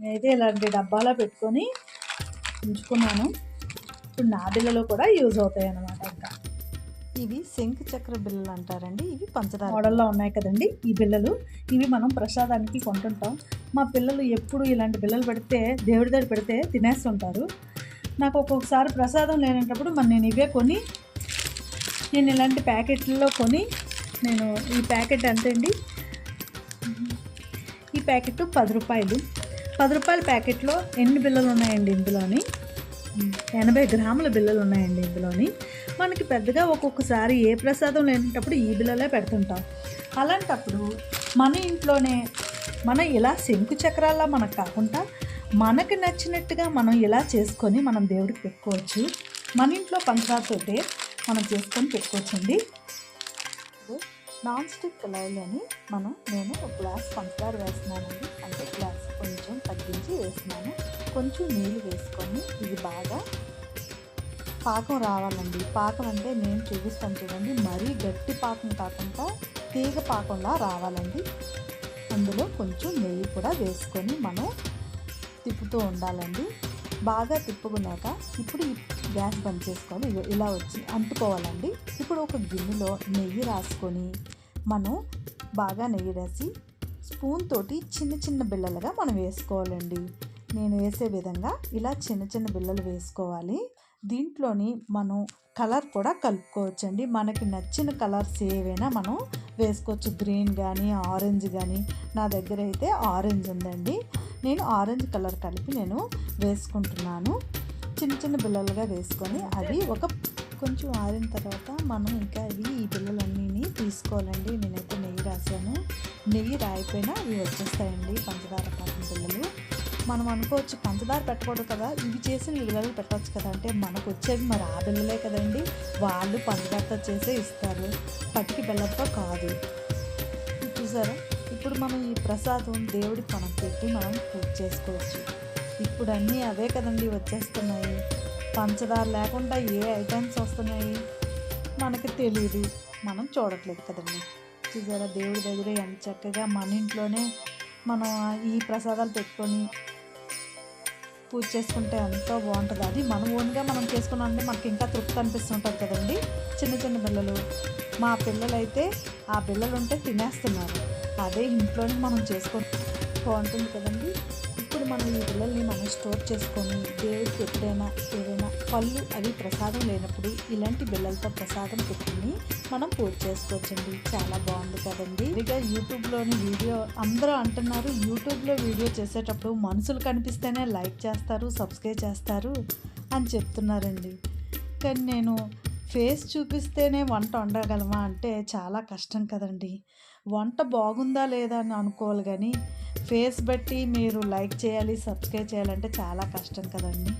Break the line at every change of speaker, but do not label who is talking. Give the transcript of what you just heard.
నేనైతే ఇలాంటి డబ్బాలో పెట్టుకొని ఉంచుకున్నాను. ఇప్పుడు నా బిళ్ళలు కూడా యూజ్ అవుతాయి అన్నమాట ఇంకా.
ఇవి శంఖ చక్ర బిళ్ళలు అంటారండి. ఇవి పంచదార.
మోడల్లో ఉన్నాయి కదండి ఈ బిళ్ళలు. ఇవి మనం ప్రసాదానికి కొంటుంటాం. మా పిల్లలు ఎప్పుడు ఇలాంటి బిళ్ళలు పెడితే దేవుడి దగ్గర పెడితే తినేస్తుంటారు. నాకు ఒక్కొక్కసారి ప్రసాదం లేనప్పుడు మరి నేను ఇవే కొని నేను ఇలాంటి ప్యాకెట్లలో కొని నేను ఈ ప్యాకెట్ ఎంతండి? ఈ ప్యాకెట్ పది రూపాయలు. పది రూపాయల ప్యాకెట్లో ఎన్ని బిల్లలు ఉన్నాయండి ఇందులోని? ఎనభై గ్రాముల బిల్లలు ఉన్నాయండి ఇందులోని. మనకి పెద్దగా ఒక్కొక్కసారి ఏ ప్రసాదం లేనప్పుడు ఈ బిళ్ళలే పెడుతుంటాం. అలాంటప్పుడు మన ఇంట్లోనే మనం ఇలా శంకు చక్రాల్లో మనకు కాకుండా మనకి నచ్చినట్టుగా మనం ఇలా చేసుకొని మనం దేవుడికి పెట్టుకోవచ్చు. మన ఇంట్లో పంచదారతోటే మనం చేసుకొని పెట్టుకోవచ్చండి.
నాన్ స్టిక్ కళాయిలోని మనం నేను ఒక గ్లాస్ పంచదార వేస్తున్నానండి. అంటే తగ్గించి కొంచెం నీళ్ళు వేసుకొని ఇది బాగా పాకం రావాలండి. పాకం అంటే నేను చూపిస్తాను చూడండి. మరీ గట్టి పాకం కాకుండా తీగ పాకంలా రావాలండి. అందులో కొంచెం నెయ్యి కూడా వేసుకొని మనం తిప్పుతూ ఉండాలండి. బాగా తిప్పుకున్నాక ఇప్పుడు గ్యాస్ బంద్ చేసుకొని ఇలా వచ్చి అంటుకోవాలండి. ఇప్పుడు ఒక గిన్నెలో నెయ్యి రాసుకొని మనం బాగా నెయ్యి రాసి స్పూన్ తోటి చిన్న చిన్న బిళ్ళలుగా మనం వేసుకోవాలండి. నేను వేసే విధంగా ఇలా చిన్న చిన్న బిళ్ళలు వేసుకోవాలి. దీంట్లోని మనం కలర్ కూడా కలుపుకోవచ్చండి. మనకి నచ్చిన కలర్స్ ఏవైనా మనం వేసుకోవచ్చు. గ్రీన్ కానీ ఆరెంజ్ కానీ నా దగ్గర అయితే ఆరెంజ్ ఉందండి. నేను ఆరెంజ్ కలర్ కలిపి నేను వేసుకుంటున్నాను. చిన్న చిన్న బిళ్ళలుగా వేసుకొని అవి ఒక కొంచెం ఆరిన తర్వాత మనం ఇంకా ఇవి ఈ బిళ్ళలన్నీ తీసుకోవాలండి. నేనైతే నెయ్యి రాశాను. నెయ్యి రాయిపోయినా ఇవి వచ్చేస్తాయండి పంచదార పాకం పిల్లలు. మనం అనుకోవచ్చు పంచదార పెట్టకూడదు కదా ఇవి చేసి బిళ్ళలు పెట్టవచ్చు కదా. అంటే మనకు వచ్చేవి మరి ఆ పిల్లలే కదండి. వాళ్ళు పంచదారతో చేసే ఇస్తారు. పట్టికి బెల్లంతో కాదు. చూసారా? ఇప్పుడు మనం ఈ ప్రసాదం దేవుడికి మనం పెట్టి మనం పూజ చేసుకోవచ్చు. ఇప్పుడు అన్నీ అవే కదండి వచ్చేస్తున్నాయి. పంచదార లేకుండా ఏ ఐటమ్స్ వస్తున్నాయి? మనకి తెలియదు మనం చూడట్లేదు కదండి. చూసారా దేవుడి దగ్గర ఎంత చక్కగా మన ఇంట్లోనే మనం ఈ ప్రసాదాలు పెట్టుకొని పూజ చేసుకుంటే ఎంతో బాగుంటుంది. అది మనం ఓన్గా మనం చేసుకున్నాం అంటే మనకి ఇంకా తృప్తి అనిపిస్తుంటుంది కదండి. చిన్న చిన్న పిల్లలు మా పిల్లలైతే ఆ పిల్లలు ఉంటే తినేస్తున్నారు. అదే ఇంట్లోనే మనం చేసుకొని బాగుంటుంది కదండి. మనం ఈ పిల్లల్ని మనం స్టోర్ చేసుకొని దేవుడికి ఎప్పుడైనా ఏదైనా పళ్ళు అవి ప్రసాదం లేనప్పుడు ఇలాంటి బిళ్ళలతో ప్రసాదం పెట్టుకుని మనం పూజ చేసుకోవచ్చండి. చాలా బాగుంది కదండి. ఇక యూట్యూబ్లోని వీడియో అందరూ అంటున్నారు. యూట్యూబ్లో వీడియో చేసేటప్పుడు మనుషులు కనిపిస్తేనే లైక్ చేస్తారు సబ్స్క్రైబ్ చేస్తారు అని చెప్తున్నారండి. కానీ నేను ఫేస్ చూపిస్తేనే వంట వండగలమా అంటే చాలా కష్టం కదండి. వంట బాగుందా లేదా అని అనుకోవాలి కానీ ఫేస్ బట్టి మీరు లైక్ చేయాలి సబ్స్క్రైబ్ చేయాలంటే చాలా కష్టం కదండి.